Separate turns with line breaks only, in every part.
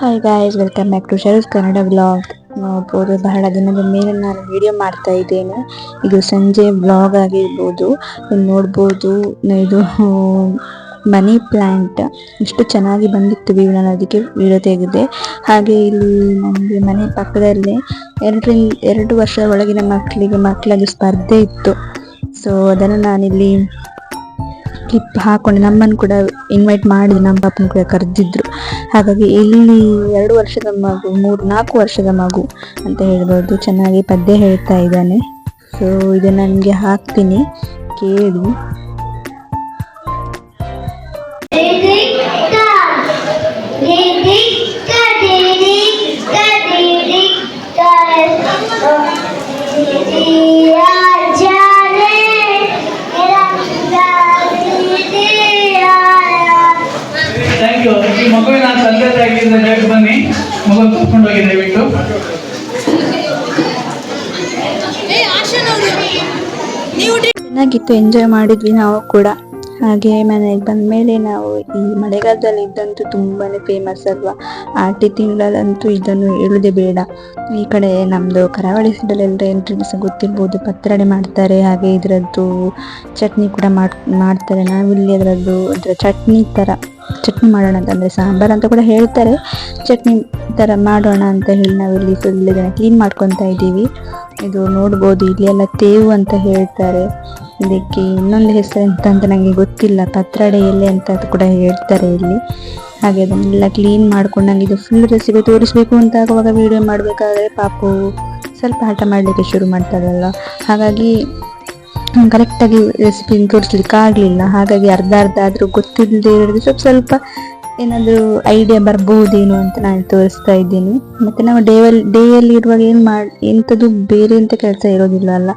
Hi guys welcome back to Sharath Kannada vlog ನೋಡ್ಬೋದು, ಬಹಳ ದಿನದ ಮೇಲೆ ನಾನು ವಿಡಿಯೋ ಮಾಡ್ತಾ ಇದ್ದೇನೆ. ಇದು ಸಂಜೆ ವ್ಲಾಗ್ ಆಗಿರ್ಬೋದು. ನೋಡ್ಬೋದು, ಇದು ಮನಿ ಪ್ಲ್ಯಾಂಟ್ ಇಷ್ಟು ಚೆನ್ನಾಗಿ ಬಂದಿತ್ತು ವ್ಯೂ ನಾನು ಅದಕ್ಕೆ ವಿಡಿಯೋ ತೆಗೆದೆ. ಹಾಗೆ ಇಲ್ಲಿ ನನಗೆ ಮನೆ ಪಕ್ಕದಲ್ಲಿ ಎರಡರಿಂದ ಎರಡು ವರ್ಷದ ಒಳಗಿನ ಮಕ್ಕಳಿಗೆ ಮಕ್ಕಳಲ್ಲಿ ಸ್ಪರ್ಧೆ ಇತ್ತು. ಸೊ ಅದನ್ನು ನಾನಿಲ್ಲಿ ಕ್ಲಿಪ್ ಹಾಕೊಂಡು ನಮ್ಮನ್ನು ಕೂಡ ಇನ್ವೈಟ್ ಮಾಡಿ ನಮ್ಮ ಪಾಪನ ಕೂಡ ಕರೆದಿದ್ರು. ಹಾಗಾಗಿ ಇಲ್ಲಿ ಎರಡು ವರ್ಷದ ಮಗು, ಮೂರು, ನಾಲ್ಕು ವರ್ಷದ ಮಗು ಅಂತ ಹೇಳ್ಬೋದು. ಚೆನ್ನಾಗಿ ಪದ್ಯ ಹೇಳ್ತಾ ಇದ್ದಾನೆ. ಸೊ ಇದನ್ನು ನನಗೆ ಹಾಕ್ತೀನಿ. ಕೇಳಿ. ಚೆನ್ನಾಗಿತ್ತು ಎಂಜಾಯ್ ಮಾಡಿದ್ವಿ ನಾವು ಕೂಡ. ಹಾಗೆ ಮನೆಗೆ ಬಂದಮೇಲೆ ನಾವು ಈ ಮಳೆಗಾಲದಲ್ಲಿ ಇದ್ದಂತೂ ತುಂಬಾ ಫೇಮಸ್ ಅಲ್ವಾ? ಆಟಿ ತಿಂಗಳಲ್ಲಂತೂ ಇದನ್ನು ಹೇಳುದೇ ಬೇಡ. ಈ ಕಡೆ ನಮ್ದು ಕರಾವಳಿ ಸೈಡಲ್ಲೆಲ್ಲ ಎಂಟ್ರೆನ್ಸ್ ಗೊತ್ತಿರ್ಬೋದು ಪತ್ರಡೆ ಮಾಡ್ತಾರೆ, ಹಾಗೆ ಇದರದ್ದು ಚಟ್ನಿ ಕೂಡ ಮಾಡ್, ಮಾಡ್ತಾರೆ. ನಾವಿಲ್ಲಿ ಅದರದ್ದು, ಅದರ ಚಟ್ನಿ ತರ, ಚಟ್ನಿ ಮಾಡೋಣ ಅಂತ ಅಂದ್ರೆ ಸಾಂಬಾರ್ ಅಂತ ಕೂಡ ಹೇಳ್ತಾರೆ. ಚಟ್ನಿ ತರ ಮಾಡೋಣ ಅಂತ ಹೇಳಿ ನಾವಿಲ್ಲಿ ಫುಲ್ ಜನ ಕ್ಲೀನ್ ಮಾಡ್ಕೊತಾ ಇದ್ದೀವಿ ಇದು ನೋಡ್ಬೋದು, ಇಲ್ಲಿ ಎಲ್ಲ ತೇವು ಅಂತ ಹೇಳ್ತಾರೆ. ಇದಕ್ಕೆ ಇನ್ನೊಂದು ಹೆಸರು ಅಂತ ನನಗೆ ಗೊತ್ತಿಲ್ಲ. ಪತ್ರಡೆ ಎಲೆ ಅಂತ ಕೂಡ ಹೇಳ್ತಾರೆ ಇಲ್ಲಿ. ಹಾಗೆ ಅದನ್ನೆಲ್ಲ ಕ್ಲೀನ್ ಮಾಡ್ಕೊಂಡು ನನಗೆ ಇದು ಫುಲ್ ರೆಸಿಪಿ ತೋರಿಸ್ಬೇಕು ಅಂತ ಆಗುವಾಗ ವಿಡಿಯೋ ಮಾಡಬೇಕಾದ್ರೆ ಪಾಪು ಸ್ವಲ್ಪ ಹಠ ಮಾಡಲಿಕ್ಕೆ ಶುರು ಮಾಡ್ತಾರಲ್ಲ ಹಾಗಾಗಿ ಕರೆಕ್ಟಾಗಿ ರೆಸಿಪಿ ತೋರಿಸ್ಲಿಕ್ಕೆ ಆಗಲಿಲ್ಲ. ಹಾಗಾಗಿ ಅರ್ಧ ಅರ್ಧ ಆದರೂ ಗೊತ್ತಿಲ್ಲದೆ ಇರೋದು ಸ್ವಲ್ಪ ಸ್ವಲ್ಪ ಏನಾದರೂ ಐಡಿಯಾ ಬರ್ಬಹುದೇನೋ ಅಂತ ನಾನು ತೋರಿಸ್ತಾ ಇದ್ದೀನಿ. ಮತ್ತೆ ನಾವು ಡೇವಲ್ ಡೇಯಲ್ಲಿ ಇರುವಾಗ ಏನು ಮಾಡಿ ಎಂಥದ್ದು ಬೇರೆ ಅಂತ ಕೆಲಸ ಇರೋದಿಲ್ಲ ಅಲ್ಲ.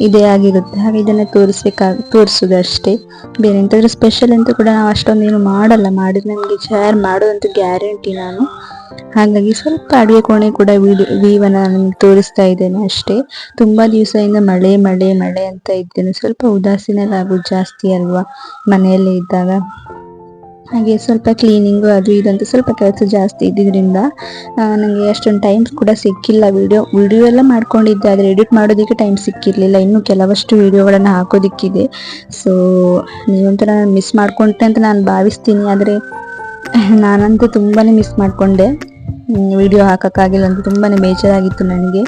ಇದೇ ಆಗಿರುತ್ತೆ. ಹಾಗೆ ಇದನ್ನು ತೋರಿಸ್ಬೇಕಾಗ ತೋರಿಸೋದು ಅಷ್ಟೇ. ಬೇರೆ ಎಂಥಾದ್ರೂ ಸ್ಪೆಷಲ್ ಅಂತ ಕೂಡ ನಾವು ಅಷ್ಟೊಂದೇನು ಮಾಡಲ್ಲ. ಮಾಡಿದ್ರೆ ನನಗೆ ಶೇರ್ ಮಾಡೋದಂತೂ ಗ್ಯಾರಂಟಿ ನಾನು. ಹಾಗಾಗಿ ಸ್ವಲ್ಪ ಅಡುಗೆ ಕೋಣೆ ಕೂಡ ವಿಡಿಯೋ ನಿಮ್ಗೆ ತೋರಿಸ್ತಾ ಇದ್ದೇನೆ ಅಷ್ಟೇ. ತುಂಬಾ ದಿವಸದಿಂದ ಮಳೆ ಮಳೆ ಮಳೆ ಅಂತ ಇದ್ದೇನೆ. ಸ್ವಲ್ಪ ಉದಾಸೀನರಾಗೋದು ಜಾಸ್ತಿ ಅಲ್ವಾ ಮನೆಯಲ್ಲೇ ಇದ್ದಾಗ. ಹಾಗೆ ಸ್ವಲ್ಪ ಕ್ಲೀನಿಂಗು ಅದು ಇದಂತ ಸ್ವಲ್ಪ ಕೆಲಸ ಜಾಸ್ತಿ ಇದ್ದಿದ್ರಿಂದ ನನಗೆ ಅಷ್ಟೊಂದು ಟೈಮ್ ಕೂಡ ಸಿಕ್ಕಿಲ್ಲ ವಿಡಿಯೋ ವಿಡಿಯೋ ಎಲ್ಲ ಮಾಡ್ಕೊಂಡಿದ್ದೆ, ಆದರೆ ಎಡಿಟ್ ಮಾಡೋದಕ್ಕೆ ಟೈಮ್ ಸಿಕ್ಕಿರಲಿಲ್ಲ. ಇನ್ನೂ ಕೆಲವಷ್ಟು ವಿಡಿಯೋಗಳನ್ನು ಹಾಕೋದಿಕ್ಕಿದೆ. ಸೊ ನೀವಂತರ ಮಿಸ್ ಮಾಡ್ಕೊಂಡೆ ಅಂತ ನಾನು ಭಾವಿಸ್ತೀನಿ. ಆದರೆ ನಾನಂತೂ ತುಂಬಾ ಮಿಸ್ ಮಾಡ್ಕೊಂಡೆ. ವಿಡಿಯೋ ಹಾಕೋಕ್ಕಾಗಿಲ್ಲ ಅಂತ ತುಂಬಾ ಬೇಜಾರಾಗಿತ್ತು ನನಗೆ.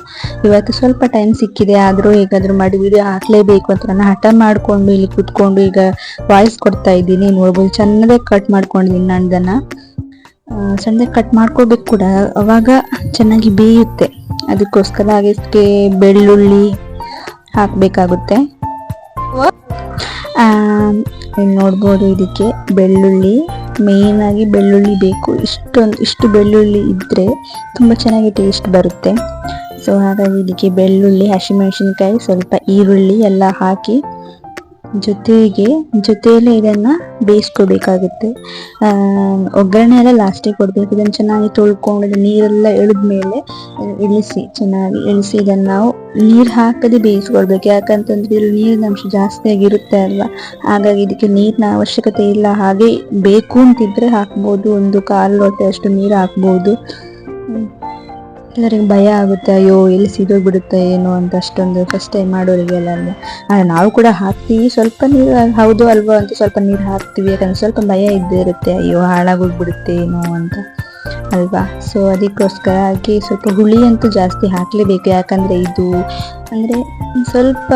ಇವತ್ತು ಸ್ವಲ್ಪ ಟೈಮ್ ಸಿಕ್ಕಿದೆ, ಆದರೂ ಹೇಗಾದರೂ ಮಾಡಿ ವಿಡಿಯೋ ಹಾಕಲೇಬೇಕು ಅಂತ ನಾನು ಹಠ ಮಾಡಿಕೊಂಡು ಇಲ್ಲಿ ಕುತ್ಕೊಂಡು ಈಗ ವಾಯ್ಸ್ ಕೊಡ್ತಾ ಇದ್ದೀನಿ. ನೋಡ್ಬೋದು, ಚೆನ್ನಾಗಿ ಕಟ್ ಮಾಡ್ಕೊಂಡಿದ್ದೀನಿ ನಾನು ಇದನ್ನು. ಸಣ್ಣದಾಗಿ ಕಟ್ ಮಾಡ್ಕೋಬೇಕು ಕೂಡ. ಅವಾಗ ಚೆನ್ನಾಗಿ ಬೇಯುತ್ತೆ. ಅದಕ್ಕೋಸ್ಕರ ಅದಕ್ಕೆ ಬೆಳ್ಳುಳ್ಳಿ ಹಾಕಬೇಕಾಗುತ್ತೆ. ನೋಡ್ಬೋದು ಇದಕ್ಕೆ ಬೆಳ್ಳುಳ್ಳಿ. ಮೇನ್ ಆಗಿ ಬೆಳ್ಳುಳ್ಳಿ ಬೇಕು. ಇಷ್ಟೊಂದು, ಇಷ್ಟು ಬೆಳ್ಳುಳ್ಳಿ ಇದ್ದರೆ ತುಂಬ ಚೆನ್ನಾಗಿ ಟೇಸ್ಟ್ ಬರುತ್ತೆ. ಸೊ ಹಾಗಾಗಿ ಇದಕ್ಕೆ ಬೆಳ್ಳುಳ್ಳಿ, ಹಸಿಮೆಣಸಿನ್ಕಾಯಿ, ಸ್ವಲ್ಪ ಈರುಳ್ಳಿ ಎಲ್ಲ ಹಾಕಿ ಜೊತೆಗೆ, ಜೊತೆಯಲ್ಲೇ ಇದನ್ನ ಬೇಯಿಸ್ಕೋಬೇಕಾಗುತ್ತೆ. ಒಗ್ಗರಣೆ ಎಲ್ಲ ಲಾಸ್ಟಿಗೆ ಕೊಡ್ಬೇಕು. ಇದನ್ನು ಚೆನ್ನಾಗಿ ತೊಳ್ಕೊಂಡು ನೀರೆಲ್ಲ ಎಳೆದ ಮೇಲೆ ಇಳಿಸಿ ಚೆನ್ನಾಗಿ ಇಳಿಸಿ ಇದನ್ನು ನಾವು ನೀರು ಹಾಕದೆ ಬೇಯಿಸ್ಕೊಳ್ಬೇಕು ಯಾಕಂತಂದ್ರೆ ಇದ್ರಲ್ಲಿ ನೀರಿನ ಅಂಶ ಜಾಸ್ತಿ ಆಗಿರುತ್ತೆ ಅಲ್ವಾ? ಹಾಗಾಗಿ ಇದಕ್ಕೆ ನೀರಿನ ಅವಶ್ಯಕತೆ ಇಲ್ಲ. ಹಾಗೆ ಬೇಕು ಅಂತಿದ್ರೆ ಹಾಕ್ಬೋದು. ಒಂದು ಕಾಲು ಲೋಟ ಅಷ್ಟು ನೀರು ಹಾಕ್ಬೋದು. ಎಲ್ಲರಿಗೆ ಭಯ ಆಗುತ್ತೆ, ಅಯ್ಯೋ, ಎಲ್ಲಿ ಸಿದೋಗ್ಬಿಡುತ್ತೆ, ಏನೋ ಅಂತ ಅಷ್ಟೊಂದು ಫಸ್ಟ್ ಟೈಮ್ ಮಾಡೋರಿಗೆಲ್ಲ ಅಂದರೆ ನಾವು ಕೂಡ ಹಾಕ್ತೀವಿ, ಸ್ವಲ್ಪ ನೀರು ಹೌದು ಅಲ್ವೋ ಅಂತ ಸ್ವಲ್ಪ ನೀರು ಹಾಕ್ತೀವಿ, ಯಾಕಂದ್ರೆ ಸ್ವಲ್ಪ ಭಯ ಇದ್ದೇ ಇರುತ್ತೆ, ಅಯ್ಯೋ, ಹಾಳಾಗೋಗ್ಬಿಡುತ್ತೆ, ಏನೋ ಅಂತ. ಅಲ್ವಾ? ಸೊ ಅದಕ್ಕೋಸ್ಕರ ಹಾಕಿ, ಸ್ವಲ್ಪ ಹುಳಿ ಅಂತೂ ಜಾಸ್ತಿ ಹಾಕಲೇಬೇಕು, ಯಾಕಂದರೆ ಇದು, ಅಂದರೆ ಸ್ವಲ್ಪ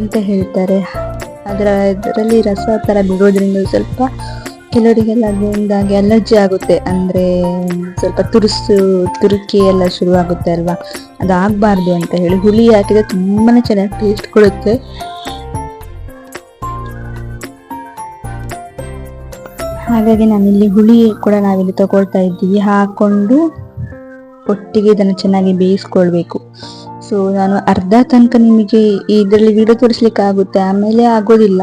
ಎಂತ ಹೇಳ್ತಾರೆ ಅದರ ಇದರಲ್ಲಿ ರಸ ಥರ ಬಿಡೋದ್ರಿಂದ ಸ್ವಲ್ಪ ಕೆಲವರಿಗೆಲ್ಲ ಅದರಿಂದಾಗಿ ಅಲರ್ಜಿ ಆಗುತ್ತೆ. ಅಂದ್ರೆ ಸ್ವಲ್ಪ ತುರುಸು, ತುರುಕಿ ಎಲ್ಲ ಶುರು ಆಗುತ್ತೆ ಅಲ್ವಾ ಅದಾಗಬಾರ್ದು ಅಂತ ಹೇಳಿ ಹುಳಿ ಹಾಕಿದ್ರೆ ತುಂಬಾನೇ ಚೆನ್ನಾಗಿ ಟೇಸ್ಟ್ ಕೊಡುತ್ತೆ. ಹಾಗಾಗಿ ನಾನಿಲ್ಲಿ ಹುಳಿ ಕೂಡ ನಾವಿಲ್ಲಿ ತಗೊಳ್ತಾ ಇದ್ದೀವಿ. ಹಾಕೊಂಡು ಒಟ್ಟಿಗೆ ಇದನ್ನು ಚೆನ್ನಾಗಿ ಬೇಯಿಸ್ಕೊಳ್ಬೇಕು. ಸೊ ನಾನು ಅರ್ಧ ತನಕ ನಿಮಗೆ ಇದರಲ್ಲಿ ವಿಡಿಯೋ ತೋರಿಸ್ಲಿಕ್ಕೆ ಆಗುತ್ತೆ ಆಮೇಲೆ ಆಗೋದಿಲ್ಲ.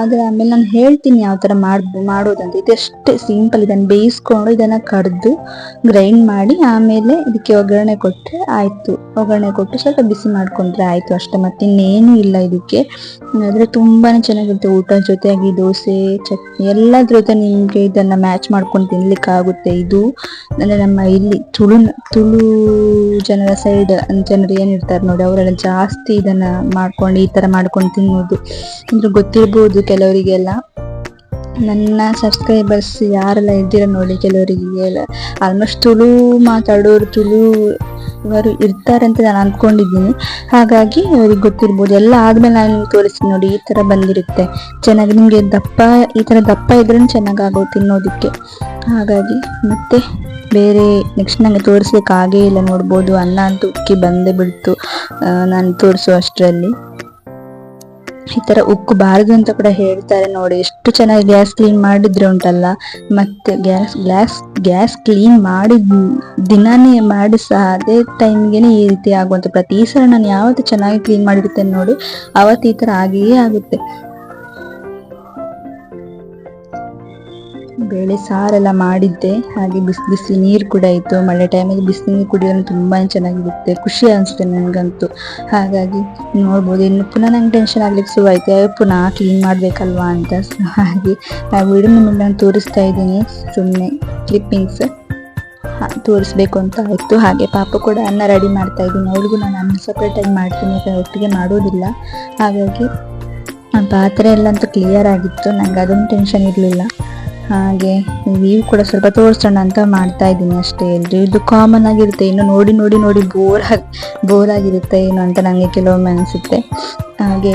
ಆದರೆ ಆಮೇಲೆ ನಾನು ಹೇಳ್ತೀನಿ ಯಾವ ಥರ ಮಾಡಿ, ಮಾಡೋದಂತ. ಇದಷ್ಟೇ ಸಿಂಪಲ್ ಇದನ್ನು ಬೇಯಿಸ್ಕೊಂಡು ಇದನ್ನು ಕಡ್ದು ಗ್ರೈಂಡ್ ಮಾಡಿ ಆಮೇಲೆ ಇದಕ್ಕೆ ಒಗ್ಗರಣೆ ಕೊಟ್ಟರೆ ಆಯಿತು. ಒಗ್ಗರಣೆ ಕೊಟ್ಟು ಸ್ವಲ್ಪ ಬಿಸಿ ಮಾಡ್ಕೊಂಡ್ರೆ ಆಯಿತು ಅಷ್ಟೇ. ಮತ್ತೆ ಇನ್ನೇನು ಇಲ್ಲ ಇದಕ್ಕೆ. ಆದರೆ ತುಂಬಾ ಚೆನ್ನಾಗಿರುತ್ತೆ. ಊಟ ಜೊತೆಯಾಗಿ ದೋಸೆ, ಚಟ್ನಿ ಎಲ್ಲದ್ರ ಜೊತೆ ನಿಮಗೆ ಇದನ್ನು ಮ್ಯಾಚ್ ಮಾಡ್ಕೊಂಡು ತಿನ್ಲಿಕ್ಕೆ ಆಗುತ್ತೆ ಇದು. ಅಂದರೆ ನಮ್ಮ ಇಲ್ಲಿ ತುಳು ತುಳು ಜನರ ಸೈಡ್ ಜನರು ಏನಿರ್ತಾರೆ ನೋಡಿ ಅವರೆಲ್ಲ ಜಾಸ್ತಿ ಇದನ್ನ ಮಾಡ್ಕೊಂಡು ಈ ತರ ಮಾಡ್ಕೊಂಡು ತಿನ್ನೋದು. ಅಂದ್ರೆ ಗೊತ್ತಿರ್ಬೋದು ಕೆಲವರಿಗೆಲ್ಲ. ನನ್ನ ಸಬ್ಸ್ಕ್ರೈಬರ್ಸ್ ಯಾರೆಲ್ಲ ಇದ್ದೀರ ನೋಡಿ ಕೆಲವರಿಗೆ ಆಲ್ಮೋಸ್ಟ್ ತುಳು ಮಾತಾಡೋರು ತುಳು ಇವರು ಇರ್ತಾರೆ ಅಂತ ನಾನು ಅಂದ್ಕೊಂಡಿದ್ದೀನಿ. ಹಾಗಾಗಿ ಅವ್ರಿಗೆ ಗೊತ್ತಿರ್ಬೋದು. ಎಲ್ಲ ಆದಮೇಲೆ ನಾನು ನಿಮ್ಗೆ ತೋರಿಸ್ತೀನಿ ನೋಡಿ, ಈ ಥರ ಬಂದಿರುತ್ತೆ. ಚೆನ್ನಾಗಿ ನಿಮಗೆ ದಪ್ಪ, ಈ ಥರ ದಪ್ಪ ಇದ್ರೂ ಚೆನ್ನಾಗಾಗೋ ತಿನ್ನೋದಕ್ಕೆ. ಹಾಗಾಗಿ ಮತ್ತೆ ಬೇರೆ ನೆಕ್ಸ್ಟ್ ನನಗೆ ತೋರಿಸ್ಲಿಕ್ಕೆ ಆಗೇ ಇಲ್ಲ ನೋಡ್ಬೋದು. ಅನ್ನ ಅಂತ ಉಕ್ಕಿ ಬಂದೇ ಬಿಡ್ತು. ನಾನು ತೋರಿಸೋ ಅಷ್ಟರಲ್ಲಿ. ಈ ತರ ಉಕ್ಕು ಬಾರದು ಅಂತ ಕೂಡ ಹೇಳ್ತಾರೆ ನೋಡಿ. ಎಷ್ಟು ಚೆನ್ನಾಗಿ ಗ್ಯಾಸ್ ಕ್ಲೀನ್ ಮಾಡಿದ್ರೆ ಉಂಟಲ್ಲ. ಮತ್ತೆ ಗ್ಯಾಸ್ ಗ್ಯಾಸ್ ಗ್ಯಾಸ್ ಕ್ಲೀನ್ ಮಾಡಿದ ದಿನಾನೇ ಮಾಡಿ ಸಹ ಅದೇ ಟೈಮ್ಗೆ ಈ ರೀತಿ ಆಗುವಂತ ಪ್ರತಿ ಸಲ ನಾನು ಯಾವತ್ತು ಚೆನ್ನಾಗಿ ಕ್ಲೀನ್ ಮಾಡಿರ್ತೇನೆ ನೋಡಿ. ಅವತ್ತು ಈ ತರ ಆಗಿಯೇ ಆಗುತ್ತೆ. ಬೇಳೆ ಸಾರೆಲ್ಲ ಮಾಡಿದ್ದೆ. ಹಾಗೆ ಬಿಸಿ ಬಿಸಿ ನೀರು ಕೂಡ ಇತ್ತು ಮಳೆ ಟೈಮಲ್ಲಿ ಬಿಸಿ ನೀರು ಕುಡಿಯೋದು ತುಂಬಾ ಚೆನ್ನಾಗಿರುತ್ತೆ. ಖುಷಿ ಅನಿಸುತ್ತೆ ನನಗಂತೂ. ಹಾಗಾಗಿ ನೋಡ್ಬೋದು. ಇನ್ನು ಪುನಃ ನಂಗೆ ಟೆನ್ಷನ್ ಆಗ್ಲಿಕ್ಕೆ ಶುರು ಆಯ್ತು ಅಯ್ಯೋ, ಪುನಃ ಕ್ಲೀನ್ ಮಾಡಬೇಕಲ್ವಾ ಅಂತ. ಹಾಗೆ ಆ ವಿಡಿಯೋ ನಿಮಗೆ ನಾನು ತೋರಿಸ್ತಾ ಇದ್ದೀನಿ. ಸುಮ್ಮನೆ ಕ್ಲಿಪ್ಪಿಂಗ್ಸ್ ತೋರಿಸ್ಬೇಕು ಅಂತ ಆಯಿತು. ಹಾಗೆ ಪಾಪ ಕೂಡ ಅನ್ನ ರೆಡಿ ಮಾಡ್ತಾ ಇದ್ದೀನಿ. ಅವ್ರಿಗೂ ನಾನು ಅನ್ನ ಸಪ್ರೇಟಾಗಿ ಮಾಡ್ತೀನಿ. ಒಟ್ಟಿಗೆ ಮಾಡೋದಿಲ್ಲ. ಹಾಗಾಗಿ ಪಾತ್ರೆ ಎಲ್ಲ ಅಂತೂ ಕ್ಲಿಯರ್ ಆಗಿತ್ತು. ನಂಗೆ ಅದೊಂದು ಟೆನ್ಷನ್ ಇರಲಿಲ್ಲ. ಹಾಗೆ ವ್ಯೂ ಕೂಡ ಸ್ವಲ್ಪ ತೋರಿಸೋಣ ಅಂತ ಮಾಡ್ತಾ ಇದ್ದೀನಿ ಅಷ್ಟೇ. ಎಲ್ಲರೂ ಇದು ಕಾಮನ್ ಆಗಿರುತ್ತೆ. ಇನ್ನು ನೋಡಿ ನೋಡಿ ನೋಡಿ ಬೋರ್ ಆಗಿ ಬೋರ್ ಆಗಿರುತ್ತೆ ಏನು ಅಂತ ನನಗೆ ಕೆಲವೊಮ್ಮೆ ಅನಿಸುತ್ತೆ. ಹಾಗೆ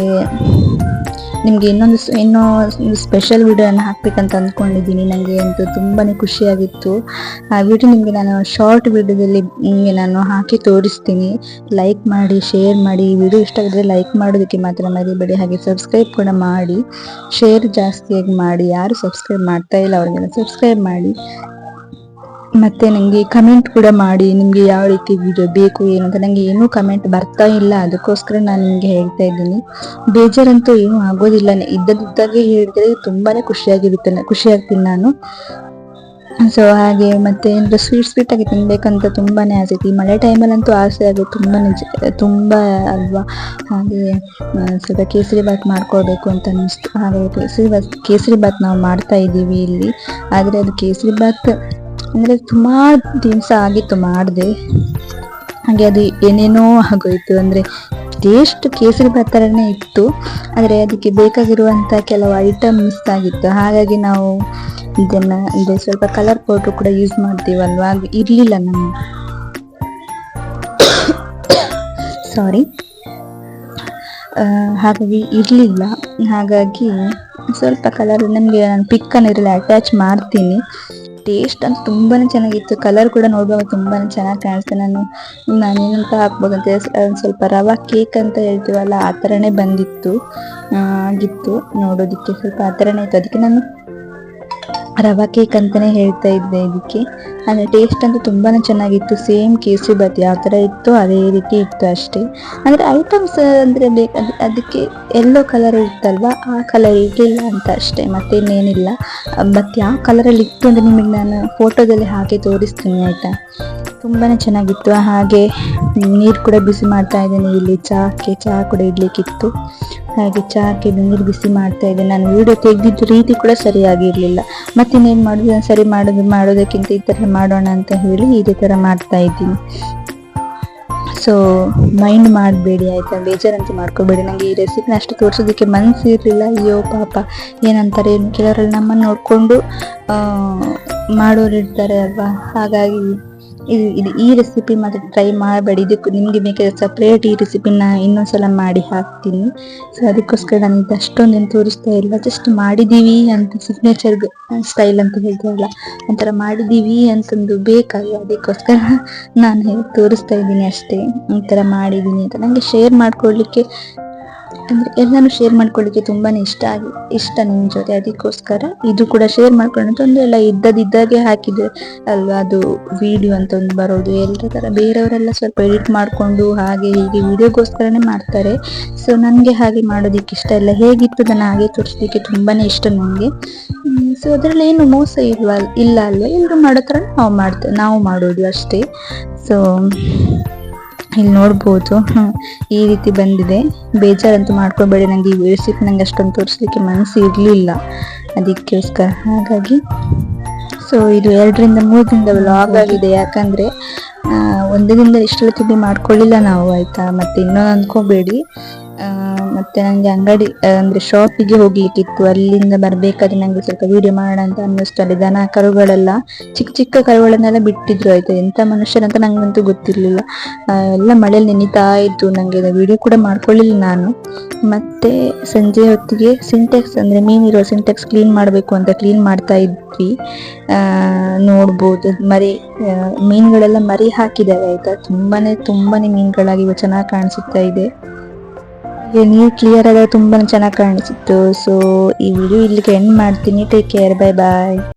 ನಿಮಗೆ ಇನ್ನೊಂದು ಇನ್ನೂ ಸ್ಪೆಷಲ್ ವಿಡಿಯೋನ ಹಾಕ್ಬೇಕಂತ ಅಂದ್ಕೊಂಡಿದ್ದೀನಿ. ನನಗೆ ಅಂತೂ ತುಂಬಾ ಖುಷಿಯಾಗಿತ್ತು. ಆ ವಿಡಿಯೋ ನಿಮಗೆ ನಾನು ಶಾರ್ಟ್ ವಿಡಿಯೋದಲ್ಲಿ ನಿಮಗೆ ನಾನು ಹಾಕಿ ತೋರಿಸ್ತೀನಿ. ಲೈಕ್ ಮಾಡಿ ಶೇರ್ ಮಾಡಿ. ವಿಡಿಯೋ ಇಷ್ಟ ಆಗಿದ್ರೆ ಲೈಕ್ ಮಾಡೋದಕ್ಕೆ ಮಾತ್ರ ಮರಿಬೇಡಿ. ಹಾಗೆ ಸಬ್ಸ್ಕ್ರೈಬ್ ಕೂಡ ಮಾಡಿ. ಶೇರ್ ಜಾಸ್ತಿಯಾಗಿ ಮಾಡಿ. ಯಾರು ಸಬ್ಸ್ಕ್ರೈಬ್ ಮಾಡ್ತಾ ಇಲ್ಲ, ಅವ್ರಿಗೆಲ್ಲ ಸಬ್ಸ್ಕ್ರೈಬ್ ಮಾಡಿ. ಮತ್ತೆ ನನಗೆ ಕಮೆಂಟ್ ಕೂಡ ಮಾಡಿ, ನಿಮಗೆ ಯಾವ ರೀತಿ ವಿಡಿಯೋ ಬೇಕು, ಏನು ಅಂತ. ನನಗೆ ಏನೂ ಕಮೆಂಟ್ ಬರ್ತಾ ಇಲ್ಲ. ಅದಕ್ಕೋಸ್ಕರ ನಾನು ನಿಮಗೆ ಹೇಳ್ತಾ ಇದ್ದೀನಿ. ಬೇಜಾರಂತೂ ಏನು ಆಗೋದಿಲ್ಲ. ಇದ್ದದಿದ್ದಾಗೆ ಹೇಳಿದ್ರೆ ತುಂಬಾನೇ ಖುಷಿಯಾಗಿರುತ್ತೆ. ಖುಷಿಯಾಗ್ತೀನಿ ನಾನು. ಸೊ ಹಾಗೆ ಮತ್ತೆ ಏನಾದ್ರು ಸ್ವೀಟ್ ಸ್ವೀಟ್ ಆಗಿ ತಿನ್ಬೇಕಂತ ತುಂಬಾನೇ ಆಸೆ ಈ ಮಳೆ ಟೈಮಲ್ಲಂತೂ ಆಸೆ ಆಗುತ್ತೆ ತುಂಬಾ ತುಂಬಾ ಅಲ್ವಾ? ಹಾಗೆ ಸ್ವಲ್ಪ ಕೇಸರಿ ಬಾತ್ ಮಾಡ್ಕೊಳ್ಬೇಕು ಅಂತ ಅನ್ನಿಸ್ತು ಹಾಗೆ ಕೇಸರಿ ಬಾತ್ ಕೇಸರಿ ಬಾತ್ ನಾವು ಮಾಡ್ತಾ ಇದ್ದೀವಿ ಇಲ್ಲಿ. ಆದರೆ ಅದು ಕೇಸರಿ ಬಾತ್ ಅಂದ್ರೆ ಸುಮಾರು ದಿವಸ ಆಗಿತ್ತು ಮಾಡಿದೆ. ಹಾಗೆ ಅದು ಏನೇನೋ ಆಗೋಯ್ತು ಅಂದ್ರೆ ಟೇಸ್ಟ್ ಕೇಸರಿ ಬಾತ್ ಥರನೇ ಇತ್ತು. ಆದರೆ ಅದಕ್ಕೆ ಬೇಕಾಗಿರುವಂಥ ಕೆಲವು ಐಟಮ್ ಮಿಸ್ ಆಗಿತ್ತು. ಹಾಗಾಗಿ ನಾವು ಇದನ್ನು ಅಂದರೆ ಸ್ವಲ್ಪ ಕಲರ್ ಪೌಡ್ರ್ ಕೂಡ ಯೂಸ್ ಮಾಡ್ತೀವಲ್ವಾ? ಹಾಗೆ ಇರ್ಲಿಲ್ಲ ನಮ್ಮ ಸಾರಿ ಹಾಗಾಗಿ ಇರಲಿಲ್ಲ. ಹಾಗಾಗಿ ಸ್ವಲ್ಪ ಕಲರ್ ನನಗೆ ನಾನು ಪಿಕ್ಕನ್ನು ಇರಲಿ ಅಟ್ಯಾಚ್ ಮಾಡ್ತೀನಿ. ಟೇಸ್ಟ್ ಅಂತ ತುಂಬಾನೇ ಚೆನ್ನಾಗಿತ್ತು. ಕಲರ್ ಕೂಡ ನೋಡುವಾಗ ತುಂಬಾನೇ ಚೆನ್ನಾಗಿ ಕಾಣಿಸ್ತು. ನಾನು ನಾನೇನಂತ ಅಂತ ಸ್ವಲ್ಪ ರವಾ ಕೇಕ್ ಅಂತ ಹೇಳ್ತೀವಲ್ಲ, ಆ ಥರನೇ ಬಂದಿತ್ತು. ಆಗಿತ್ತು ನೋಡೋದಕ್ಕೆ. ಸ್ವಲ್ಪ ಆ ಥರನೇ ಇತ್ತು. ಅದಕ್ಕೆ ನಾನು ರವಾ ಕೇಕ್ ಅಂತಾನೆ ಹೇಳ್ತಾ ಇದ್ದೆ ಇದಕ್ಕೆ. ಅಂದರೆ ಟೇಸ್ಟ್ ಅಂತೂ ತುಂಬಾ ಚೆನ್ನಾಗಿತ್ತು. ಸೇಮ್ ಕೇಸರಿ ಬಾತ್ ಯಾವ ಥರ ಇತ್ತು, ಅದೇ ರೀತಿ ಇತ್ತು ಅಷ್ಟೇ. ಅಂದರೆ ಐಟಮ್ಸ್ ಅಂದರೆ ಬೇಕು, ಅದು, ಅದಕ್ಕೆ ಎಲ್ಲೋ ಕಲರ್ ಇತ್ತಲ್ವಾ? ಆ ಕಲರ್ ಇರಲಿಲ್ಲ ಅಂತ ಅಷ್ಟೇ ಮತ್ತೆ ಇನ್ನೇನಿಲ್ಲ ಮತ್ತೆ ಯಾವ ಕಲರಲ್ಲಿ ಇತ್ತು ಅಂದರೆ ನಿಮಗೆ ನಾನು ಫೋಟೋದಲ್ಲಿ ಹಾಕಿ ತೋರಿಸ್ತೀನಿ, ಆಯಿತಾ? ತುಂಬಾ ಚೆನ್ನಾಗಿತ್ತು. ಹಾಗೆ ನೀರು ಕೂಡ ಬಿಸಿ ಮಾಡ್ತಾ ಇದ್ದೀನಿ ಇಲ್ಲಿ. ಚಹಾಕ್ಕೆ ಚಹಾ ಕೂಡ ಇಡ್ಲಿಕ್ಕಿತ್ತು. ಹಾಗೆ ಚಹಾಕ್ಕೆ ನೀರು ಬಿಸಿ ಮಾಡ್ತಾ ಇದ್ದೆ. ನಾನು ವಿಡಿಯೋ ತೆಗೆದಿದ್ದು ರೀತಿ ಕೂಡ ಸರಿಯಾಗಿರಲಿಲ್ಲ. ಮತ್ತೆ ಇನ್ನೇನು ಮಾಡೋದು ಸರಿ ಮಾಡೋದು, ಮಾಡೋದಕ್ಕಿಂತ ಈ ಥರ ಮಾಡೋಣ ಅಂತ ಹೇಳಿ ಇದೇ ಥರ ಮಾಡ್ತಾ ಇದ್ದೀನಿ. ಸೊ ಮೈಂಡ್ ಮಾಡಬೇಡಿ ಆಯಿತಾ? ಬೇಜಾರಂತೂ ಮಾಡ್ಕೋಬೇಡಿ. ನನಗೆ ಈ ರೆಸಿಪಿನ ಅಷ್ಟು ತೋರಿಸೋದಕ್ಕೆ ಮನಸ್ಸು ಇರಲಿಲ್ಲ ಅಯ್ಯೋ, ಪಾಪ. ಏನಂತಾರೆ ಏನು? ಕೆಲವರೆಲ್ಲ ನಮ್ಮನ್ನು ನೋಡಿಕೊಂಡು ಮಾಡೋರು ಇರ್ತಾರೆ ಅಲ್ವಾ? ಹಾಗಾಗಿ ಇದು ಇದು ಈ ರೆಸಿಪಿ ಮಾತ್ರ ಟ್ರೈ ಮಾಡಬೇಡಿ. ಇದಕ್ಕೆ ನಿಮಗೆ ಬೇಕಾದ ಸಪ್ರೇಟ್ ಈ ರೆಸಿಪಿನ ಇನ್ನೊಂದ್ಸಲ ಮಾಡಿ ಹಾಕ್ತೀನಿ. ಸೊ ಅದಕ್ಕೋಸ್ಕರ ನಾನು ಇದು ಅಷ್ಟೊಂದು ಏನು ತೋರಿಸ್ತಾ ಇಲ್ಲ. ಜಸ್ಟ್ ಮಾಡಿದ್ದೀವಿ ಅಂತ ಸಿಗ್ನೇಚರ್ ಸ್ಟೈಲ್ ಅಂತ ಹೇಳ್ತಾರಲ್ಲ ಒಂಥರ ಮಾಡಿದ್ದೀವಿ ಅಂತಂದು ಬೇಕಾಗಿ ಅದಕ್ಕೋಸ್ಕರ ನಾನು ತೋರಿಸ್ತಾ ಇದ್ದೀನಿ ಅಷ್ಟೇ. ಈ ಥರ ಮಾಡಿದ್ದೀನಿ ಅಂತ. ನನಗೆ ಶೇರ್ ಮಾಡ್ಕೊಡ್ಲಿಕ್ಕೆ ಅಂದರೆ ಎಲ್ಲಾನು ಶೇರ್ ಮಾಡ್ಕೊಳ್ಳಿಕ್ಕೆ ತುಂಬಾ ಇಷ್ಟ ಆಗಿ, ಇಷ್ಟ ನಿಮ್ಮ ಜೊತೆ. ಅದಕ್ಕೋಸ್ಕರ ಇದು ಕೂಡ ಶೇರ್ ಮಾಡ್ಕೊಳ್ಳೋದು ತೊಂದರೆ ಎಲ್ಲ ಇದ್ದದಿದ್ದಾಗೆ ಹಾಕಿದೆ ಅಲ್ವಾ? ಅದು ವಿಡಿಯೋ ಅಂತ ಒಂದು ಬರೋದು. ಎಲ್ಲರ ಥರ ಬೇರೆಯವರೆಲ್ಲ ಸ್ವಲ್ಪ ಎಡಿಟ್ ಮಾಡಿಕೊಂಡು ಹಾಗೆ ಹೀಗೆ ವಿಡಿಯೋಗೋಸ್ಕರನೇ ಮಾಡ್ತಾರೆ. ಸೊ ನನಗೆ ಹಾಗೆ ಮಾಡೋದಕ್ಕೆ ಇಷ್ಟ ಇಲ್ಲ. ಹೇಗಿತ್ತು ಅದನ್ನು ಹಾಗೆ ತೋರಿಸ್ಲಿಕ್ಕೆ ತುಂಬಾ ಇಷ್ಟ ನನಗೆ. ಸೊ ಅದರಲ್ಲಿ ಏನು ಮೋಸ ಇಲ್ವಾ? ಇಲ್ಲ ಅಲ್ವಾ? ಎಲ್ಲರೂ ಮಾಡೋ ಥರ ನಾವು ಮಾಡ್ತೇವೆ ನಾವು ಮಾಡೋದು ಅಷ್ಟೇ. ಸೊ ಇಲ್ಲಿ ನೋಡ್ಬೋದು. ಈ ರೀತಿ ಬಂದಿದೆ. ಬೇಜಾರಂತೂ ಮಾಡ್ಕೊಬೇಡಿ ನಂಗೆ ಈ ರೆಸಿಪಿ ನಂಗೆ ಅಷ್ಟೊಂದು ತೋರಿಸ್ಲಿಕ್ಕೆ ಮನಸ್ಸು ಇರಲಿಲ್ಲ. ಅದಕ್ಕೋಸ್ಕರ. ಹಾಗಾಗಿ ಸೊ ಇದು ಎರಡರಿಂದ ಮೂರು ದಿನದ ವ್ಲಾಗ್ ಆಗಿದೆ. ಯಾಕಂದರೆ ಒಂದೇ ಒಂದು ದಿನದ ಇಷ್ಟೆಲ್ಲ ತಿಂಡಿ ಮಾಡ್ಕೊಳ್ಳಿಲ್ಲ ನಾವು, ಆಯಿತಾ? ಮತ್ತೆ ಇನ್ನೊಂದು ಅಂದ್ಕೋಬೇಡಿ ಮತ್ತೆ ನಂಗೆ ಅಂಗಡಿ ಅಂದ್ರೆ ಶಾಪಿಗೆ ಹೋಗ್ಲಿಕ್ಕಿತ್ತು. ಅಲ್ಲಿಂದ ಬರ್ಬೇಕಾದ್ರೆ ನಂಗೆ ಸ್ವಲ್ಪ ವಿಡಿಯೋ ಮಾಡೋಣ ಅಂತ ಅನ್ನಿಸ್ತು ಅಲ್ಲಿ ದನ ಕರುಗಳೆಲ್ಲ, ಚಿಕ್ಕ ಚಿಕ್ಕ ಕರುಗಳನ್ನೆಲ್ಲ ಬಿಟ್ಟಿದ್ರು ಆಯ್ತು. ಎಂತ ಮನುಷ್ಯರಂತ ನಂಗಂತೂ ಗೊತ್ತಿರ್ಲಿಲ್ಲ. ಎಲ್ಲ ಮಳೆಯಲ್ಲಿ ನೆನೀತಾ ಇತ್ತು ನಂಗೆ ವಿಡಿಯೋ ಕೂಡ ಮಾಡ್ಕೊಳ್ಳಿಲ್ಲ ನಾನು. ಮತ್ತೆ ಸಂಜೆ ಹೊತ್ತಿಗೆ ಸಿಂಟೆಕ್ಸ್ ಅಂದ್ರೆ ಮೀನಿರೋ ಸಿಂಟೆಕ್ಸ್ ಕ್ಲೀನ್ ಮಾಡಬೇಕು ಅಂತ ಕ್ಲೀನ್ ಮಾಡ್ತಾ ಇದ್ವಿ. ನೋಡ್ಬೋದು. ಮರಿ ಮೀನುಗಳೆಲ್ಲ ಮರಿ ಹಾಕಿದ್ದಾರೆ ಆಯ್ತಾ. ತುಂಬಾನೇ ತುಂಬಾನೇ ಮೀನುಗಳಾಗಿವೆ. ಚೆನ್ನಾಗಿ ಕಾಣಿಸುತ್ತಾ ಇದೆ. ಹಾಗೆ ನೀರು ಕ್ಲಿಯರ್ ಆದಾಗ ತುಂಬಾನೇ ಚೆನ್ನಾಗಿ ಕಾಣಿಸಿತ್ತು. ಸೊ ಈ ವಿಡಿಯೋ ಇಲ್ಲಿಗೆ ಎಂಡ್ ಮಾಡ್ತೀನಿ. Take care bye bye